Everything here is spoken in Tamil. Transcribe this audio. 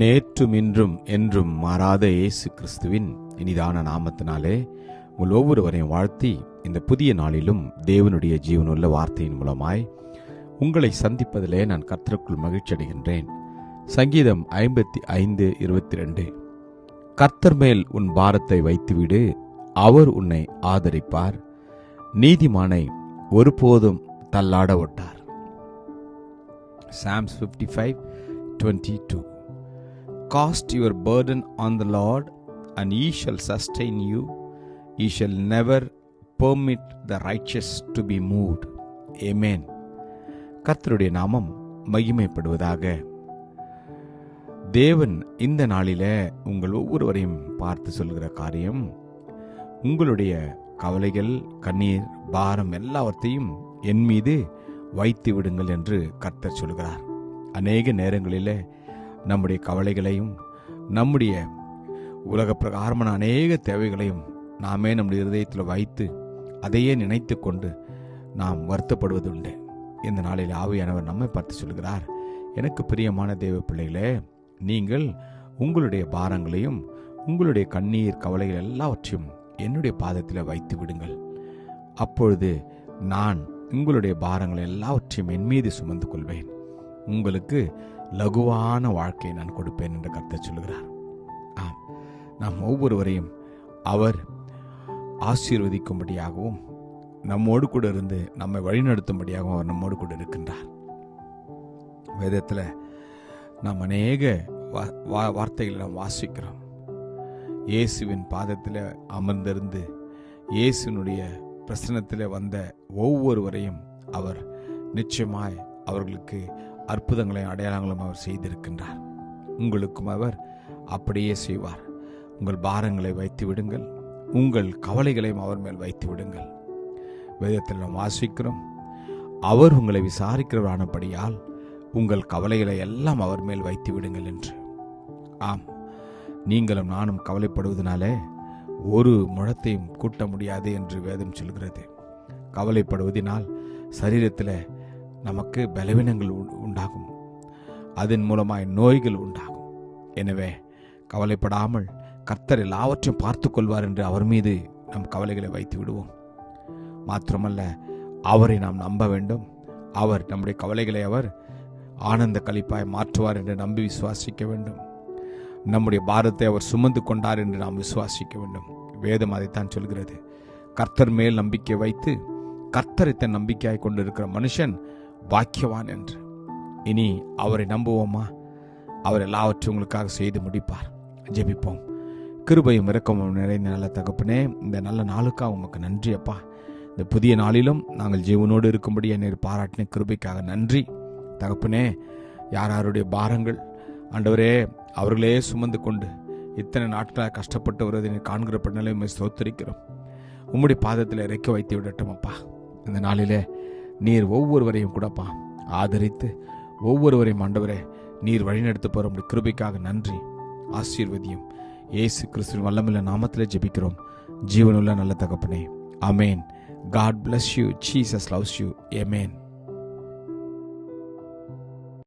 நேற்றும் இன்றும் என்றும் மாறாத இயேசு கிறிஸ்துவின் இனிதான நாமத்தினாலே உங்கள் ஒவ்வொருவரையும் வாழ்த்தி இந்த புதிய நாளிலும் தேவனுடைய ஜீவனுள்ள வார்த்தையின் மூலமாய் உங்களை சந்திப்பதிலே நான் கர்த்தருக்குள் மகிழ்ச்சி அடைகின்றேன். சங்கீதம் ஐம்பத்தி ஐந்து இருபத்தி ரெண்டு. கர்த்தர் மேல் உன் பாரத்தை வைத்துவிடு அவர் உன்னை ஆதரிப்பார். நீதிமானை ஒருபோதும் தள்ளாட ஒட்டார். Psalms fifty five twenty two Cast your burden on the Lord, and he shall sustain you. He shall never permit the righteous to be moved. Amen கர்த்தருடைய நாமம் மகிமைப்படுவதாக தேவன் இந்த நாளில் உங்கள் ஒவ்வொருவரையும் பார்த்து சொல்கிற காரியம் உங்களுடைய கவலைகள் கண்ணீர் பாரம் எல்லாவற்றையும் என் மீது வைத்து விடுங்கள் என்று கர்த்தர் சொல்கிறார் அநேக நேரங்களில் நம்முடைய கவலைகளையும் நம்முடைய உலக பிரகாரமான அநேக தேவைகளையும் நாமே நம்முடைய இருதயத்தில் வைத்து அதையே நினைத்து கொண்டு நாம் வருத்தப்படுவதுண்டு. இந்த நாளில் ஆவியானவர் நம்மை பார்த்து சொல்கிறார் எனக்கு பிரியமான தேவ பிள்ளைகளே நீங்கள் உங்களுடைய பாரங்களையும் உங்களுடைய கண்ணீர் கவலைகள் எல்லாவற்றையும் என்னுடைய பாதத்தில் வைத்து விடுங்கள். அப்பொழுது நான் உங்களுடைய பாரங்கள் எல்லாவற்றையும் என் மீது சுமந்து கொள்வேன். உங்களுக்கு லகுவான வாழ்க்கையை நான் கொடுப்பேன் என்று கருத்தை சொல்கிறார் ஆம். நாம் ஒவ்வொருவரையும் அவர் ஆசீர்வதிக்கும்படியாகவும் நம்மோடு கூட இருந்து நம்மை வழிநடத்தும்படியாகவும் அவர் நம்மோடு கூட இருக்கின்றார். வேதத்தில் நாம் அநேக வா- வார்த்தைகளை நாம் வாசிக்கிறோம். இயேசுவின் பாதத்தில் அமர்ந்திருந்து இயேசுனுடைய பிரசனத்தில் வந்த ஒவ்வொருவரையும் அவர் நிச்சயமாய் அவர்களுக்கு அற்புதங்களையும் அடையாளங்களும் அவர் செய்திருக்கின்றார். உங்களுக்கும் அவர் அப்படியே செய்வார். உங்கள் பாரங்களை வைத்து விடுங்கள். உங்கள் கவலைகளையும் அவர் மேல் வைத்து விடுங்கள். வேதத்தில் நாம் வாசிக்கிறோம் அவர் உங்களை விசாரிக்கிறவரானபடியால் உங்கள் கவலைகளை எல்லாம் அவர் மேல் வைத்து விடுங்கள் என்று. ஆம் நீங்களும் நானும் கவலைப்படுவதனாலே ஒரு முழத்தையும் கூட்ட முடியாது என்று வேதம் சொல்கிறது. கவலைப்படுவதினால் சரீரத்தில் நமக்கு பலவீனங்கள் உண்டாகும். அதன் மூலமாய் நோய்கள் உண்டாகும். எனவே கவலைப்படாமல் கர்த்தர் எல்லாவற்றையும் பார்த்து கொள்வார் என்று அவர் மீது நம் கவலைகளை வைத்து விடுவோம். மாத்திரமல்ல அவரை நாம் நம்ப வேண்டும். அவர் நம்முடைய கவலைகளை அவர் ஆனந்த கழிப்பாய் மாற்றுவார் என்று நம்பி விசுவாசிக்க வேண்டும். நம்முடைய பாரத்தை அவர் சுமந்து கொண்டார் என்று நாம் விசுவாசிக்க வேண்டும். வேதம் அதைத்தான் சொல்கிறது. கர்த்தர் மேல் நம்பிக்கை வைத்து கர்த்தரை தன் நம்பிக்கையாய் கொண்டிருக்கிற மனுஷன் பாக்கியவான் என்று. இனி அவரை நம்புவோமா? அவர் எல்லாவற்றையும் உங்களுக்காக செய்து முடிப்பார். ஜெபிப்போம். கிருபையும் இறக்கமும் நிறைந்த நல்ல தகப்பனே இந்த நல்ல நாளுக்காக உமக்கு நன்றி அப்பா. இந்த புதிய நாளிலும் நாங்கள் ஜீவனோடு இருக்கும்படி என்னை பாராட்டின கிருபைக்காக நன்றி. தகப்பனே யார் யாருடைய பாரங்கள் ஆண்டவரே அவர்களே சுமந்து கொண்டு இத்தனை நாட்களாக கஷ்டப்பட்டு வருவதை காண்கிற நிலைமை சோத்தரிக்கிறோம் உம்முடைய பாதத்தில் இறக்கி வைத்து விடட்டும் அப்பா இந்த நாளிலே நீர் ஒவ்வொருவரையும் கூடப்பா. ஆதரித்து ஒவ்வொருவரையும் ஆண்டவரே நீர் வழிநடத்த போகிற உடைய கிருபிக்காக நன்றி ஆசீர்வதியும். இயேசு கிறிஸ்துவின் வல்லமில்ல நாமத்தில் ஜெபிக்கிறோம். ஜீவனுள்ள நல்ல தகப்பனே amen God bless you Jesus loves you amen